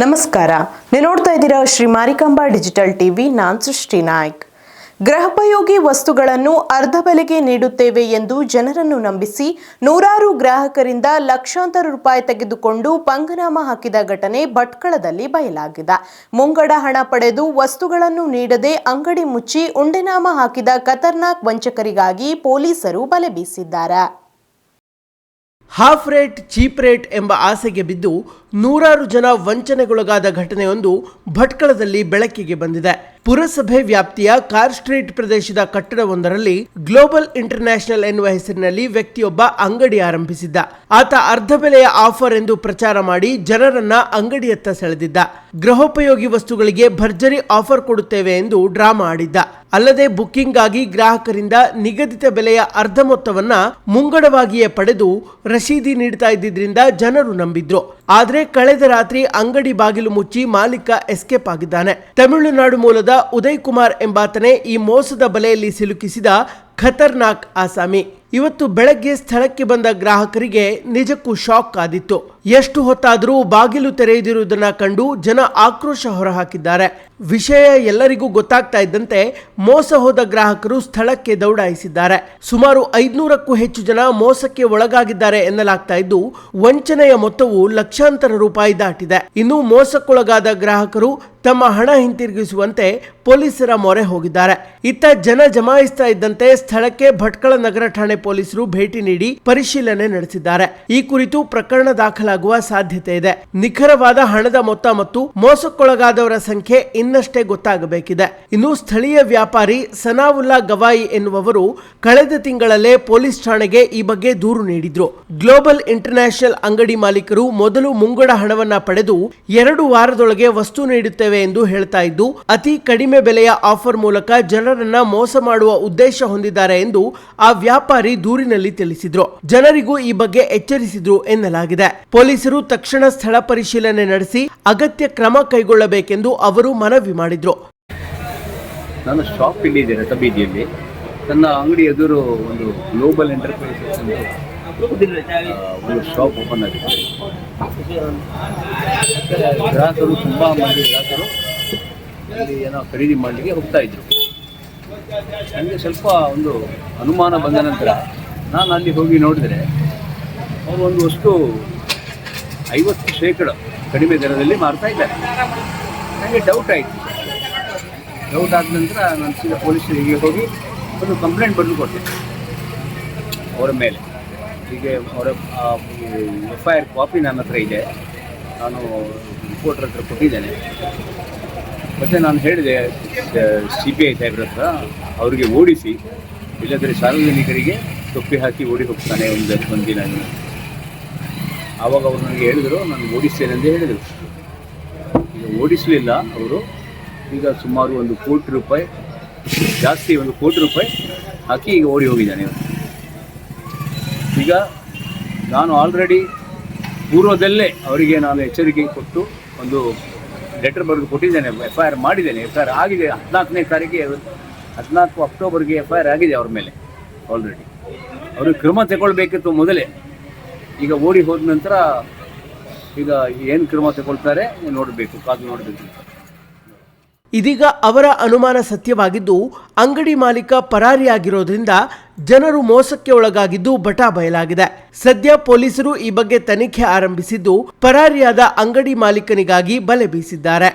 ನಮಸ್ಕಾರ. ನೀವು ನೋಡ್ತಾ ಇದ್ದೀರಾ ಶ್ರೀ ಮಾರಿಕಾಂಬಾ ಡಿಜಿಟಲ್ ಟಿವಿ. ನಾನ್ ಸೃಷ್ಟಿ ನಾಯ್ಕ್. ಗೃಹೋಪಯೋಗಿ ವಸ್ತುಗಳನ್ನು ಅರ್ಧ ಬೆಲೆಗೆ ನೀಡುತ್ತೇವೆ ಎಂದು ಜನರನ್ನು ನಂಬಿಸಿ ನೂರಾರು ಗ್ರಾಹಕರಿಂದ ಲಕ್ಷಾಂತರ ರೂಪಾಯಿ ತೆಗೆದುಕೊಂಡು ಪಂಗನಾಮ ಹಾಕಿದ ಘಟನೆ ಭಟ್ಕಳದಲ್ಲಿ ಬಯಲಾಗಿದೆ. ಮುಂಗಡ ಹಣ ಪಡೆದು ವಸ್ತುಗಳನ್ನು ನೀಡದೆ ಅಂಗಡಿ ಮುಚ್ಚಿ ಉಂಡೆನಾಮ ಹಾಕಿದ ಖತರ್ನಾಕ್ ವಂಚಕರಿಗಾಗಿ ಪೊಲೀಸರು ಬಲೆ ಬೀಸಿದ್ದಾರೆ. ಹಾಫ್ ರೇಟ್, ಚೀಪ್ ರೇಟ್ ಎಂಬ ಆಸೆಗೆ ಬಿದ್ದು ನೂರಾರು ಜನ ವಂಚನೆಗೊಳಗಾದ ಘಟನೆಯೊಂದು ಭಟ್ಕಳದಲ್ಲಿ ಬೆಳಕಿಗೆ ಬಂದಿದೆ. ಪುರಸಭೆ ವ್ಯಾಪ್ತಿಯ ಕಾರ್ ಸ್ಟ್ರೀಟ್ ಪ್ರದೇಶದ ಕಟ್ಟಡವೊಂದರಲ್ಲಿ ಗ್ಲೋಬಲ್ ಇಂಟರ್ನ್ಯಾಷನಲ್ ಎನ್ನುವ ಹೆಸರಿನಲ್ಲಿ ವ್ಯಕ್ತಿಯೊಬ್ಬ ಅಂಗಡಿ ಆರಂಭಿಸಿದ್ದ. ಆತ ಅರ್ಧ ಬೆಲೆಯ ಆಫರ್ ಎಂದು ಪ್ರಚಾರ ಮಾಡಿ ಜನರನ್ನ ಅಂಗಡಿಯತ್ತ ಸೆಳೆದಿದ್ದ. ಗೃಹೋಪಯೋಗಿ ವಸ್ತುಗಳಿಗೆ ಭರ್ಜರಿ ಆಫರ್ ಕೊಡುತ್ತೇವೆ ಎಂದು ಡ್ರಾಮಾ ಆಡಿದ್ದ. ಅಲ್ಲದೆ ಬುಕ್ಕಿಂಗ್ಗಾಗಿ ಗ್ರಾಹಕರಿಂದ ನಿಗದಿತ ಬೆಲೆಯ ಅರ್ಧ ಮೊತ್ತವನ್ನ ಮುಂಗಡವಾಗಿಯೇ ಪಡೆದು ರಶೀದಿ ನೀಡ್ತಾ ಇದ್ದಿದ್ರಿಂದ ಜನರು ನಂಬಿದ್ರು. ಆದರೆ ಕಳೆದ ರಾತ್ರಿ ಅಂಗಡಿ ಬಾಗಿಲು ಮುಚ್ಚಿ ಮಾಲೀಕ ಎಸ್ಕೇಪ್ ಆಗಿದ್ದಾನೆ. ತಮಿಳುನಾಡು ಮೂಲದ ಉದಯ್ ಕುಮಾರ್ ಎಂಬಾತನೇ ಈ ಮೋಸದ ಬಲೆಯಲ್ಲಿ ಸಿಲುಕಿಸಿದ ಖತರ್ನಾಕ್ ಆಸಾಮಿ. ಇವತ್ತು ಬೆಳಗ್ಗೆ ಸ್ಥಳಕ್ಕೆ ಬಂದ ಗ್ರಾಹಕರಿಗೆ ನಿಜಕ್ಕೂ ಶಾಕ್ ಆದಿತ್ತು. ಎಷ್ಟು ಹೊತ್ತಾದರೂ ಬಾಗಿಲು ತೆರೆಯದಿರುವುದನ್ನು ಕಂಡು ಜನ ಆಕ್ರೋಶ ಹೊರಹಾಕಿದ್ದಾರೆ. ವಿಷಯ ಎಲ್ಲರಿಗೂ ಗೊತ್ತಾಗ್ತಾ ಇದ್ದಂತೆ ಮೋಸ ಹೋದ ಗ್ರಾಹಕರು ಸ್ಥಳಕ್ಕೆ ದೌಡಾಯಿಸಿದ್ದಾರೆ. ಸುಮಾರು ಐದುನೂರಕ್ಕೂ ಹೆಚ್ಚು ಜನ ಮೋಸಕ್ಕೆ ಒಳಗಾಗಿದ್ದಾರೆ ಎನ್ನಲಾಗ್ತಾ ಇದ್ದು, ವಂಚನೆಯ ಮೊತ್ತವು ಲಕ್ಷಾಂತರ ರೂಪಾಯಿ ದಾಟಿದೆ. ಇನ್ನು ಮೋಸಕ್ಕೊಳಗಾದ ಗ್ರಾಹಕರು ತಮ್ಮ ಹಣ ಹಿಂತಿರುಗಿಸುವಂತೆ ಪೊಲೀಸರ ಮೊರೆ ಹೋಗಿದ್ದಾರೆ. ಇತ್ತ ಜನ ಜಮಾಯಿಸ್ತಾ ಇದ್ದಂತೆ ಸ್ಥಳಕ್ಕೆ ಭಟ್ಕಳ ನಗರ ಠಾಣೆ ಪೊಲೀಸರು ಭೇಟಿ ನೀಡಿ ಪರಿಶೀಲನೆ ನಡೆಸಿದ್ದಾರೆ. ಈ ಕುರಿತು ಪ್ರಕರಣ ದಾಖಲಾಗುವ ಸಾಧ್ಯತೆ ಇದೆ. ನಿಖರವಾದ ಹಣದ ಮೊತ್ತ ಮತ್ತು ಮೋಸಕ್ಕೊಳಗಾದವರ ಸಂಖ್ಯೆ ಇನ್ನಷ್ಟೇ ಗೊತ್ತಾಗಬೇಕಿದೆ. ಇನ್ನು ಸ್ಥಳೀಯ ವ್ಯಾಪಾರಿ ಸನಾವುಲ್ಲಾ ಗವಾಯಿ ಎನ್ನುವವರು ಕಳೆದ ತಿಂಗಳಲ್ಲೇ ಪೊಲೀಸ್ ಠಾಣೆಗೆ ಈ ಬಗ್ಗೆ ದೂರು ನೀಡಿದ್ರು. ಗ್ಲೋಬಲ್ ಇಂಟರ್ನ್ಯಾಷನಲ್ ಅಂಗಡಿ ಮಾಲೀಕರು ಮೊದಲು ಮುಂಗಡ ಹಣವನ್ನ ಪಡೆದು ಎರಡು ವಾರದೊಳಗೆ ವಸ್ತು ನೀಡುತ್ತೇವೆ ಎಂದು ಹೇಳ್ತಾ ಇದ್ದು, ಅತಿ ಕಡಿಮೆ ಬೆಲೆಯ ಆಫರ್ ಮೂಲಕ ಜನರನ್ನ ಮೋಸ ಮಾಡುವ ಉದ್ದೇಶ ಹೊಂದಿದ್ದಾರೆ ಎಂದು ಆ ವ್ಯಾಪಾರಿ ದೂರಿನಲ್ಲಿ ತಿಳಿಸಿದ್ರು. ಜನರಿಗೂ ಈ ಬಗ್ಗೆ ಎಚ್ಚರಿಸಿದ್ರು ಎನ್ನಲಾಗಿದೆ. ಪೊಲೀಸರು ತಕ್ಷಣ ಸ್ಥಳ ಪರಿಶೀಲನೆ ನಡೆಸಿ ಅಗತ್ಯ ಕ್ರಮ ಕೈಗೊಳ್ಳಬೇಕೆಂದು ಅವರು ಮನವಿ ಮಾಡಿದ್ರು. ನಾನು ಶಾಪ್ ಇಲ್ಲಿದೆ ರಥಬೀದಿಯಲ್ಲಿ ನನ್ನ ಅಂಗಡಿ ಎದುರು ಒಂದು ಗ್ಲೋಬಲ್ ಎಂಟರ್ಪ್ರೈಸಸ್ ಒಂದು ಶಾಪ್ ಓಪನ್ ಆಗಿದೆ. ಗ್ರಾಹಕರು ತುಂಬ ಮಂದಿ ಗ್ರಾಹಕರು ಅಲ್ಲಿ ಏನೋ ಖರೀದಿ ಮಾಡಲಿಕ್ಕೆ ಹೋಗ್ತಾ ಇದ್ರು. ನನಗೆ ಸ್ವಲ್ಪ ಒಂದು ಅನುಮಾನ ಬಂದ ನಂತರ ನಾನು ಅಲ್ಲಿ ಹೋಗಿ ನೋಡಿದರೆ ಅವರು ಒಂದು ವಸ್ತು ಐವತ್ತು ಶೇಕಡ ಕಡಿಮೆ ದರದಲ್ಲಿ ಮಾರ್ತಾ ಇದ್ದಾರೆ. ನನಗೆ ಡೌಟ್ ಆಯಿತು. ಡೌಟ್ ಆದ ನಂತರ ನಾನು ಸೀದಾ ಪೊಲೀಸರಿಗೆ ಹೋಗಿ ಒಂದು ಕಂಪ್ಲೇಂಟ್ ಬರೆದು ಕೊಟ್ಟೆ. ಅವರ ಮೇಲೆ. ಹೀಗೆ ಅವರ ಎಫ್ ಐ ಆರ್ ಕಾಪಿ ನನ್ನ ಹತ್ರ ಇದೆ. ನಾನು ರಿಪೋರ್ಟರ್ ಹತ್ರ ಕೊಟ್ಟಿದ್ದೇನೆ. ಮತ್ತು ನಾನು ಹೇಳಿದೆ, ಸಿ ಬಿ ಐ ಸಾಹೇಬ್ರ ಹತ್ರ ಅವರಿಗೆ ಓಡಿಸಿ ಇಲ್ಲದ್ರೆ ಸಾರ್ವಜನಿಕರಿಗೆ ತೊಪ್ಪಿ ಹಾಕಿ ಓಡಿ ಹೋಗ್ತಾನೆ ಒಂದು ಒಂದು ದಿನ. ಆವಾಗ ಅವರು ನನಗೆ ಹೇಳಿದರು, ನಾನು ಓಡಿಸ್ತೇನೆ ಅಂತ ಹೇಳಿದರು. ಈಗ ಓಡಿಸಲಿಲ್ಲ ಅವರು. ಈಗ ಸುಮಾರು ಒಂದು ಕೋಟಿ ರೂಪಾಯಿ, ಜಾಸ್ತಿ ಒಂದು ಕೋಟಿ ರೂಪಾಯಿ ಹಾಕಿ ಈಗ ಓಡಿ ಹೋಗಿದ್ದಾನೆ ಈಗ ನಾನು ಆಲ್ರೆಡಿ ಪೂರ್ವದಲ್ಲೇ ಅವರಿಗೆ ನಾನು ಎಚ್ಚರಿಕೆ ಕೊಟ್ಟು ಒಂದು ಲೆಟರ್ ಬರೆದು ಕೊಟ್ಟಿದ್ದೇನೆ ಎಫ್ ಐ ಆರ್ ಮಾಡಿದ್ದೇನೆ ಎಫ್ ಐ ಆರ್ ಆಗಿದೆ, ಹದಿನಾಲ್ಕನೇ ತಾರೀಕಿಗೆ, ಹದಿನಾಲ್ಕು ಅಕ್ಟೋಬರ್ಗೆ ಎಫ್ ಐ ಆರ್ ಆಗಿದೆ ಅವ್ರ ಮೇಲೆ ಆಲ್ರೆಡಿ ಅವರು ಕ್ರಮ ತಗೊಳ್ಬೇಕಿತ್ತು ಮೊದಲೇ. ಈಗ ಓಡಿ ಹೋದ ನಂತರ ಈಗ ಏನು ಕ್ರಮ ತಗೊಳ್ತಾರೆ ನೋಡಬೇಕು, ಕಾದು ನೋಡಬೇಕು. ಇದೀಗ ಅವರ ಅನುಮಾನ ಸತ್ಯವಾಗಿದ್ದು, ಅಂಗಡಿ ಮಾಲೀಕ ಪರಾರಿಯಾಗಿರೋದ್ರಿಂದ ಜನರು ಮೋಸಕ್ಕೆ ಒಳಗಾಗಿದ್ದು ಬಟಾ ಬಯಲಾಗಿದೆ. ಸದ್ಯ ಪೊಲೀಸರು ಈ ಬಗ್ಗೆ ತನಿಖೆ ಆರಂಭಿಸಿದ್ದು, ಪರಾರಿಯಾದ ಅಂಗಡಿ ಮಾಲೀಕನಿಗಾಗಿ ಬಲೆ ಬೀಸಿದ್ದಾರೆ.